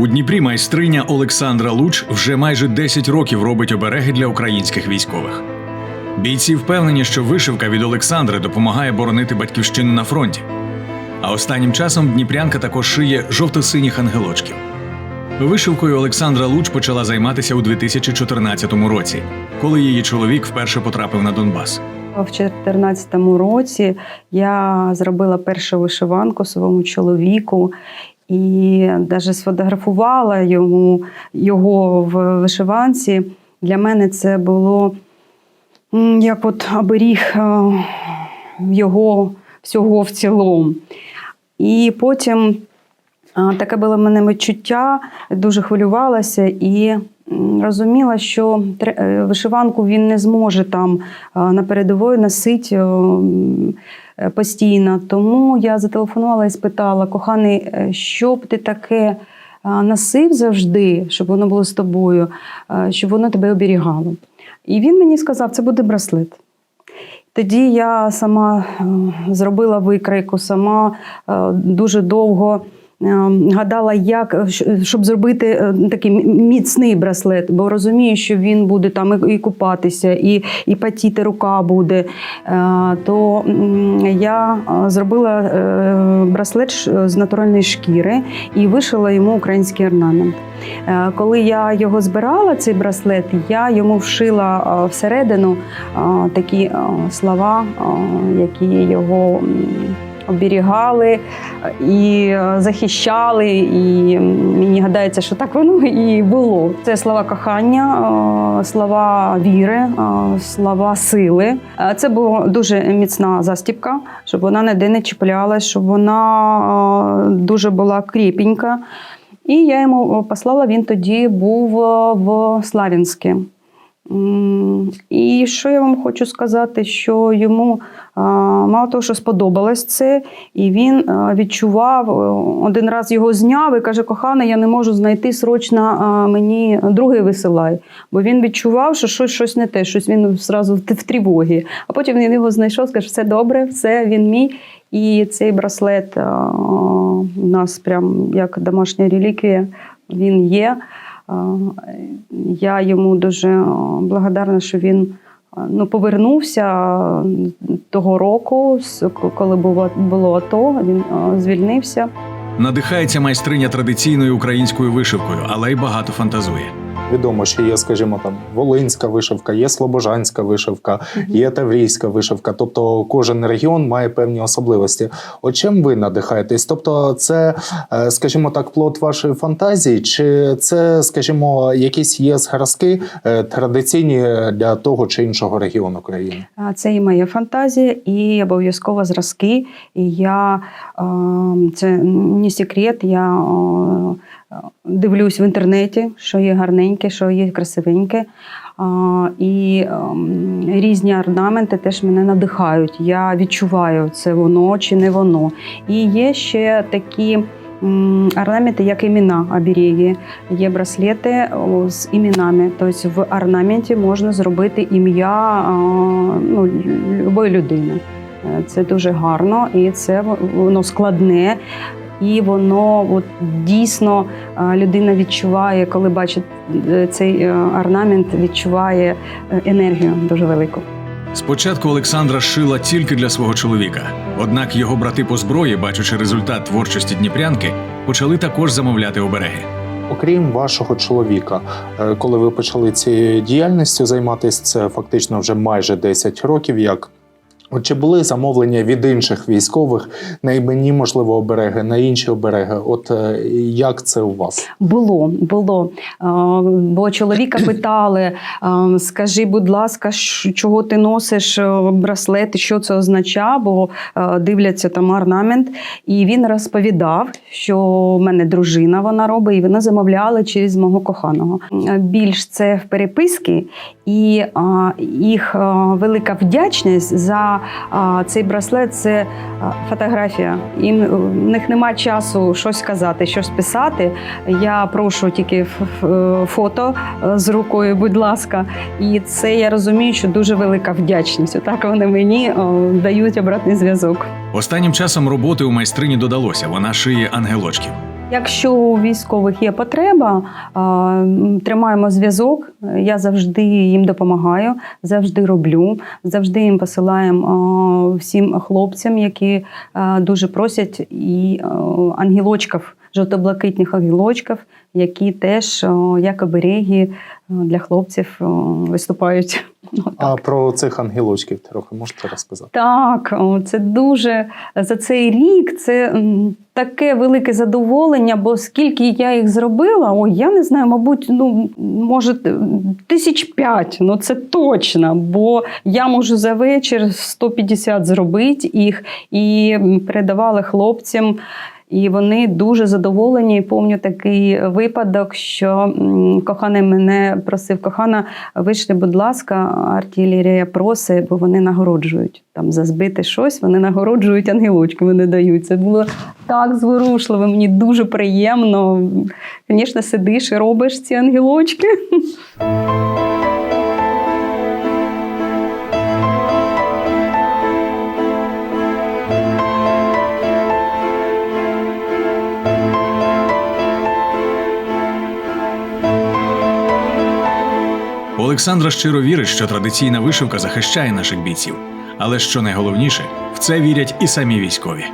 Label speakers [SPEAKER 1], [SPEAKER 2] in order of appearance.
[SPEAKER 1] У Дніпрі майстриня Олександра Луч вже майже 10 років робить обереги для українських військових. Бійці впевнені, що вишивка від Олександри допомагає боронити батьківщину на фронті. А останнім часом дніпрянка також шиє жовто-синіх ангелочків. Вишивкою Олександра Луч почала займатися у 2014 році, коли її чоловік вперше потрапив на Донбас.
[SPEAKER 2] В 2014 році я зробила першу вишиванку своєму чоловіку і навіть сфотографувала йому його в вишиванці. Для мене це було як от оберіг е, його всього в цілому. І потім а, таке було в мене відчуття, дуже хвилювалася і розуміла, що е, вишиванку він не зможе там на передовій носити е, е, постійно. Тому я зателефонувала і спитала, коханий, е, що б ти таке носив завжди, щоб воно було з тобою, е, щоб воно тебе оберігало. І він мені сказав, це буде браслет. Тоді я сама е, зробила викройку, сама е, дуже довго е, гадала, як е, щоб зробити е, такий міцний браслет, бо розумію, що він буде там і купатися, і, і потіти рука буде. Е, То я е, зробила е, браслет з натуральної шкіри і вишила йому український орнамент. Е, Коли я його збирала, цей браслет, я йому вшила е, всередину е, такі е, слова, е, які його оберігали е, і е, захищали. І мені гадається, що так воно і було. Це слова кохання, е, слова віри, слова сили. Це була дуже міцна застіпка, щоб вона ніде не чіплялась, щоб вона дуже була кріпенька. І я йому послала, він тоді був в Славянське. І що я вам хочу сказати, що йому мало того, що сподобалось це, і він відчував, е, один раз його зняв і каже: кохана, я не можу знайти срочно мені другий висилай. Бо він відчував, що щось, щось не те, щось він зразу в, в тривогі. А потім він його знайшов, скаже, все добре, все, він мій. І цей браслет у нас прям як домашня реліквія, він є. А, Я йому дуже благодарна, що він ну, повернувся того року, коли було, було АТО, він звільнився.
[SPEAKER 1] Надихається майстриня традиційною українською вишивкою, але й багато фантазує.
[SPEAKER 3] Відомо, що є, скажімо, там волинська вишивка, є слобожанська вишивка, є таврійська вишивка. Тобто кожен регіон має певні особливості. От чим ви надихаєтесь? Тобто, це, е, скажімо так, плод вашої фантазії, чи це, скажімо, якісь є зразки е, традиційні для того чи іншого регіону країни?
[SPEAKER 2] Це і моя фантазія, і обов'язково зразки. І я е, це не секрет. Я дивлюсь в інтернеті, що є гарненьке, що є красивеньке. І ем, різні орнаменти теж мене надихають. Я відчуваю, це воно чи не воно. І є ще такі. Орнаменти, як імена оберіги. Є браслети з іменами. Тобто в орнаменті можна зробити ім'я ну, любої людини. Е, Це дуже гарно і це воно складне. І воно от, дійсно людина відчуває, коли бачить е, цей е, орнамент, відчуває е, енергію дуже велику.
[SPEAKER 1] Спочатку Олександра шила тільки для свого чоловіка. Однак його брати по зброї, бачачи результат творчості дніпрянки, почали також замовляти обереги.
[SPEAKER 3] Окрім вашого чоловіка, е, коли ви почали цією діяльністю займатися, це фактично вже майже 10 років. Як От чи були замовлення від інших військових на іменні, можливо, обереги, на інші обереги? От е, як це у вас?
[SPEAKER 2] Було, було. Бо чоловіка питали: скажи, будь ласка, чого ти носиш е, браслети, що це означає, бо е, дивляться там орнамент. І він розповідав, що в мене дружина вона робить, і вона замовляла через мого коханого. Е, Більш це в переписки, і їх велика вдячність за а, цей браслет це фотографія. Е, в них немає часу щось сказати, щось писати. Я прошу тільки е, фото е, з рукою, будь ласка. І це я розумію, що дуже велика вдячність. Отак вони мені о, дають обратний зв'язок.
[SPEAKER 1] Останнім часом роботи у майстрині додалося. Вона шиє ангелочків.
[SPEAKER 2] Якщо у військових є потреба, тримаємо зв'язок. Я завжди їм допомагаю, завжди роблю, завжди їм посилаємо всім хлопцям, які дуже просять, і а, ангелочків, жовто-блакитних ангелочків, які теж як обереги для хлопців виступають. Отак.
[SPEAKER 3] А про цих ангелочків трохи можете розказати?
[SPEAKER 2] Так, це дуже за цей рік це таке велике задоволення, бо скільки я їх зробила, ой, я не знаю, мабуть, ну може тисяч п'ять, ну це точно. Бо я можу за вечір 150 зробити їх і передавала хлопцям. І вони дуже задоволені. І Помню такий випадок, що коханий мене просив, кохана, вийшли, будь ласка, артилерія просить, бо вони нагороджують там за збите щось, вони нагороджують ангелочки, вони дають. Це було так зворушливо, мені дуже приємно. Звісно, сидиш і робиш ці ангелочки.
[SPEAKER 1] Олександра щиро вірить, що традиційна вишивка захищає наших бійців. Але що найголовніше, в це вірять і самі військові.